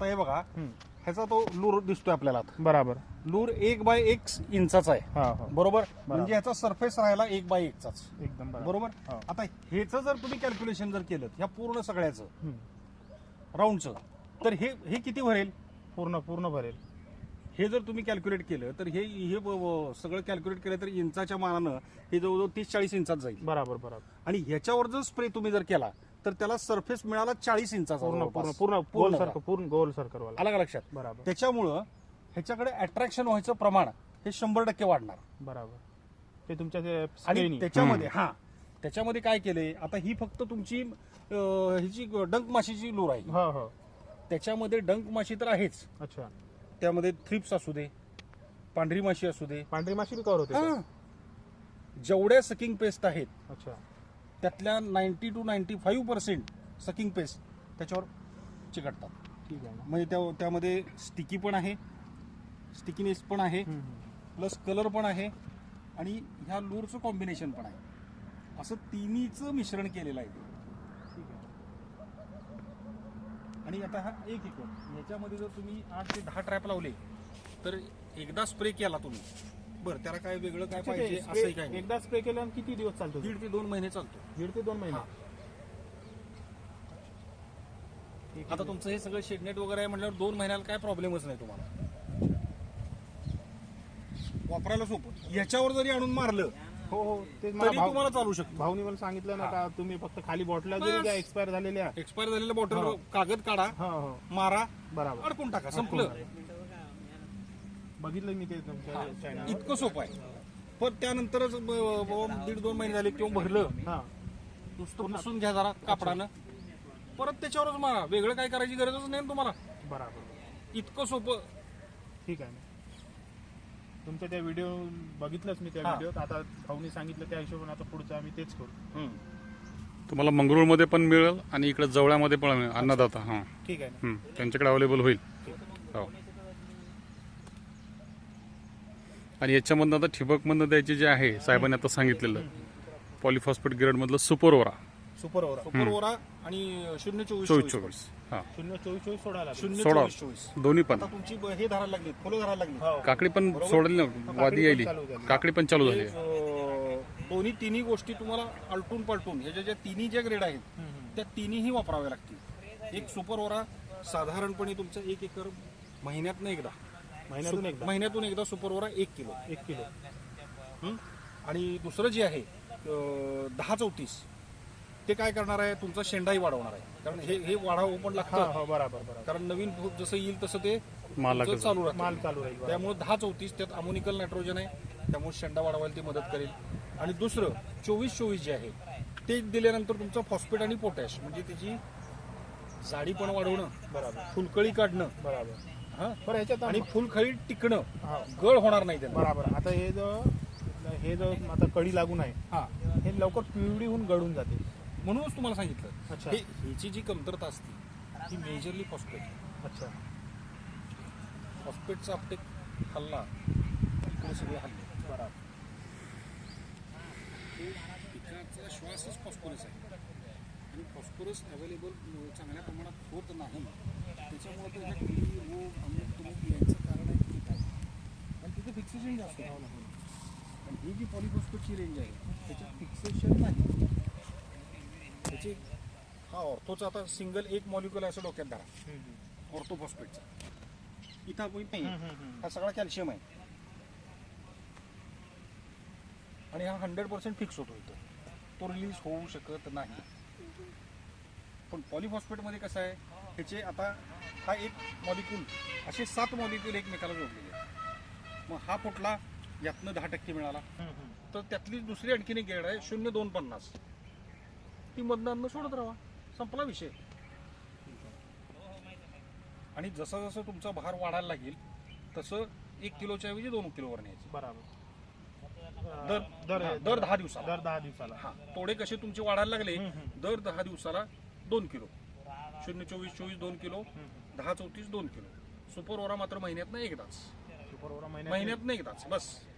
आता हे बघा. ह्याचा तो लूर दिसतोय आपल्याला. बराबर. लूर एक बाय एक इंचाचा आहे. बरोबर? म्हणजे ह्याचा सरफेस राहिला एक बाय एकचाच. एकदम बरोबर. बरोबर. आता ह्याच जर तुम्ही कॅल्क्युलेशन जर केलं ह्या पूर्ण सगळ्याचं. राऊंडचं तर हे हे किती भरेल? पूर्ण पूर्ण भरेल. हे जर तुम्ही कॅल्क्युलेट केलं तर हे हे सगळं कॅल्क्युलेट केलं तर इंचाच्या मानानं हे जवळजवळ तीस चाळीस इंचात जाईल. बराबर बराबर. आणि ह्याच्यावर जर स्प्रे तुम्ही जर केला तर त्याला सरफेस मिळाला चाळीस इंचाचा पूर्ण जवळपास. पूर्ण पूर्ण गोल सर्कल पूर्ण गोल सर्कल वाला आलं का लक्षात? बराबर. त्याच्यामुळं ह्याच्याकडे अट्रॅक्शन व्हायचं प्रमाण हे शंभर टक्के वाढणार. बराबर. ते तुमच्या ते आणि स्प्रेनी. त्याच्यामध्ये हा त्याच्यामध्ये काय केले आता ही फक्त तुमची अं, ह्याची डंक माशीची लूर आहे. हो हो. त्याच्यामध्ये डंक माशी तर आहेच. अच्छा. त्यामध्ये थ्रिप्स असू दे पांढरी माशी असू दे. पांढरी माशी बी कव्हर होते का? हा. जेवढ्या सकिंग पेस्ट आहेत अच्छा. त्यातल्या ninety two ninety five percent sucking paste त्याच्यावर चिकटतात. ठीक आहे. म्हणजे त्या त्यामध्ये स्टिकी पण आहे स्टिकीनेस पण आहे. प्लस कलर पण आहे आणि ह्या लूरचं कॉम्बिनेशन पण आहे. असं तिन्हीचं मिश्रण केलेलं आहे ते. ठीक आहे. आणि आता हा एक एकर याच्यामध्ये जर तुम्ही आठ ते दहा ट्रॅप लावले तर एकदा स्प्रे केला तुम्ही बरं त्याला काय वेगळं काय अच्छा, ते पाहिजे spray असंही काय नाही. एकदा स्प्रे केल्यावर किती दिवस चालतो तो? दीड ते दोन महिने चालतो दीड ते दोन महिने हा. आता. तुमचं हे सगळं शेडनेट वगैरे आहे म्हटल्यावर दोन महिन्याला काय प्रॉब्लेमच नाही तुम्हाला वापरायला सोपं याच्यावर जरी आणून मारलं हो हो ते मला तरी भाव- तुम्हाला चालू शकतो भाऊनी मला सांगितलं ना हा. का तुम्ही फक्त खाली बॉटला जरी बस. द्या एक्सपायर झालेल्या एक्सपायर झालेलं बॉटल हो. कागद काढा हो हो मारा बराबर अडकून टाका संपलं बघितलं मी ते तुमच्या इतकं सोपं आहे. पण त्यानंतरच ब- ब- दीड दोन महिने झाले किंवा भरलं. हा. नुसतं पुसून घ्या जरा कापडानं. परत त्याच्यावरच मारा. वेगळं काय करायची गरजच नाही ना तुम्हाला. बराबर. इतकं सोपं. ठीक आहे ना. तुमच्या त्या व्हिडिओ बघितलंच मी त्या हा. व्हिडिओत आता भाऊनी सांगितलं त्या हिशोबाने आता पुढचं आम्ही तेच करू. तुम्हाला मंगरुळमध्ये पण मिळेल आणि इकडे जवळ्यामध्ये पण मिळेल. अन्नदाता हां. ठीक आहे ना. त्यांच्याकडे अवेलेबल होईल. हो. आणि याच्यामधनं आता ठिबकमधनं द्यायचे जे आहे साहेबांनी आता सांगितलेलं. पॉलिफॉस्फेट ग्रेडमधलं सुपर ओरा. सुपर ओरा. आणि शून्य चोवीस चोवीस चोवीस. हां. शून्य चोवीस चोवीस सोडायला. शून्य सोडा. चोवीस चोवीस. दोन्ही पण. आता तुमची ब- हे धरायला लागली फुलं धरायला लागली. हो. काकडी पण सोडली ना वादी यायली. काकडी पण चालू झाली. अं, दोन्ही तिन्ही गोष्टी तुम्हाला आलटून पलटून ह्याच्या ज्या तिन्ही ज्या ग्रेड आहेत. त्या तिन्ही वापराव्या लागतील. एक सुपर ओरा साधारणपणे तुमचं एक एकर महिन्यातनं एकदा. महिन्यातून एकदा. महिन्यातून एकदा सुपर ओरा एक किलो. एक किलो. हं? आणि दुसरं जे आहे अं, दहा चौतीस ते काय करणार आहे? तुमचा शेंडाही वाढवणार आहे. कारण हे हे वाढावं पण हा लागतं. हो बराबर बराबर. कारण नवीन फूट जसं येईल तसं ते माल तुमचं चालू राहतं. माल चालू राहील. त्यामुळे दहा चौतीस त्यात अमोनिकल नायट्रोजन आहे. त्यामुळे शेंडा वाढवायला ती मदत करेल. आणि दुसरं चोवीस चोवीस जे आहे ते दिल्यानंतर तुमचं फॉस्फेट आणि पोटॅश म्हणजे त्याची जाडी पण वाढवणं बराबर. फुलकळी काढणं बराबर. हा? बरं ह्याच्यात आणि फुलकळी टिकणं हा. गळ होणार नाही त्यांना. बराबर. आता हे जो हे जो आता कडी लागून आहे हा. हे लवकर पिवळी होऊन गळून जाते. म्हणूनच तुम्हाला सांगितलं. अच्छा. हे ह्याची जी कमतरता असते ती मेजरली फॉस्फेट अच्छा. फॉस्फेटचा अपटेक हल्ला इकडे सगळे हल्ले बराबर. पिकाचा श्वासच फॉस्फरस आहे. आणि फॉस्फरस अवेलेबल चांगल्या प्रमाणात होत नाही. त्याच्यामुळे तर ह्या किडी रोग अमुक तुमुक यायचं कारण आहे की काय? आणि तिथे फिक्सेशन जास्त व्हावं लागतं आणि ही जी पॉलिफॉस्फेटची रेंज आहे त्याच्यात फिक्सेशन नाही. त्याची हा ऑर्थोचा आता सिंगल एक मॉलिक्युल आहे असं डोक्यात धरा. ऑर्थोफॉस्फेटचा इथं आपण नाही हा सगळा कॅल्शियम आहे. आणि हा हंड्रेड पर्सेंट फिक्स होतो इथं. तो रिलीज होऊ शकत नाही. पण पॉलिफॉस्फेटमध्ये कसं आहे? ह्याचे आता हा एक मॉलिक्यूल असे सात मॉलिक्यूल एकमेकाला जोडलेले आहेत. मग हा फुटला यातनं दहा टक्के मिळाला. तर त्यातली दुसरी आणखीन एक गेड आहे शून्य दोन पन्नास. ती मधनं सोडत राहा. संपला विषय. आणि जसं जसं तुमचा भार वाढायला लागेल तसं एक किलोच्या ऐवजी दोन किलोवर न्यायचं. बराबर. दर दर दर दहा दिवसाला. दर दहा दिवसाला. हा तोडे कसे तुमचे वाढायला लागले. दर दहा दिवसाला दोन किलो. शून्य चोवीस चोवीस दोन किलो. दहा चौतीस दोन किलो. सुपर ओरा मात्र महिन्यातनं एकदाच. सुपर ओव्हर महिन्यात महिन्यातनं एकदाच. बस.